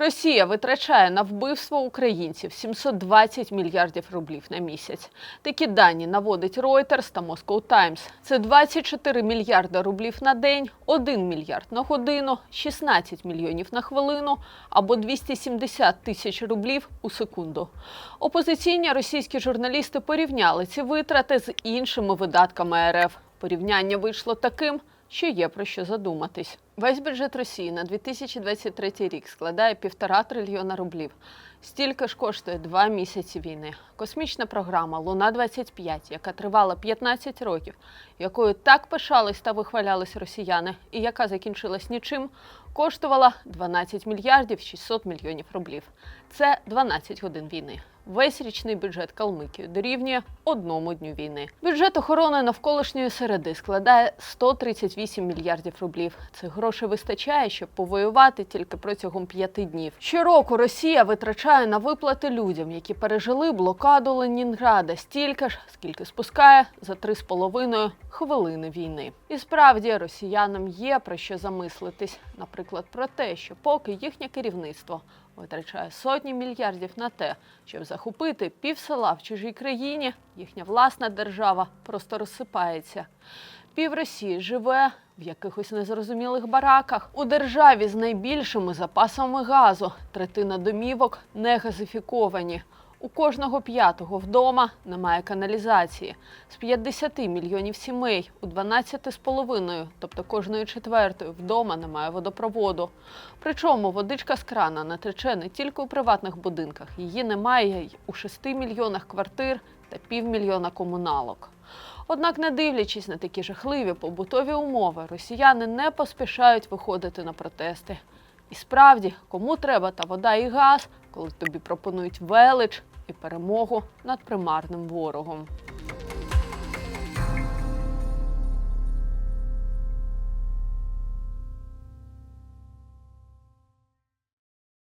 Росія витрачає на вбивство українців 720 мільярдів рублів на місяць. Такі дані наводить Reuters та Moscow Times. Це 24 мільярда рублів на день, 1 мільярд на годину, 16 мільйонів на хвилину або 270 тисяч рублів у секунду. Опозиційні російські журналісти порівняли ці витрати з іншими видатками РФ. Порівняння вийшло таким, що є про що задуматись. Весь бюджет Росії на 2023 рік складає півтора трильйона рублів. Стільки ж коштує два місяці війни. Космічна програма Луна 25 яка тривала 15 років, якою так пишались та вихвалялись росіяни, і яка закінчилась нічим, коштувала 12 мільярдів 600 мільйонів рублів. Це 12 годин війни. Весь річний бюджет Калмикії дорівнює одному дню війни. Бюджет охорони навколишньої середи складає 138 мільярдів рублів. Цих грошей вистачає, щоб повоювати тільки протягом п'яти днів. Щороку Росія витрачає на виплати людям, які пережили блокаду Ленінграда, стільки ж, скільки спускає за три з половиною хвилини війни. І справді росіянам є про що замислитись, наприклад, про те, що поки їхнє керівництво витрачає сотні мільярдів на те, щоб захопити пів села в чужій країні, їхня власна держава просто розсипається. Пів Росії живе в якихось незрозумілих бараках у державі з найбільшими запасами газу. Третина домівок не газифіковані. У кожного п'ятого вдома немає каналізації. З 50 мільйонів сімей у 12,5, тобто кожної четвертої, вдома немає водопроводу. Причому водичка з крана не тече не тільки у приватних будинках, її немає й у 6 мільйонах квартир та півмільйона комуналок. Однак, не дивлячись на такі жахливі побутові умови, росіяни не поспішають виходити на протести. І справді, кому треба та вода і газ, коли тобі пропонують велич і перемогу над примарним ворогом.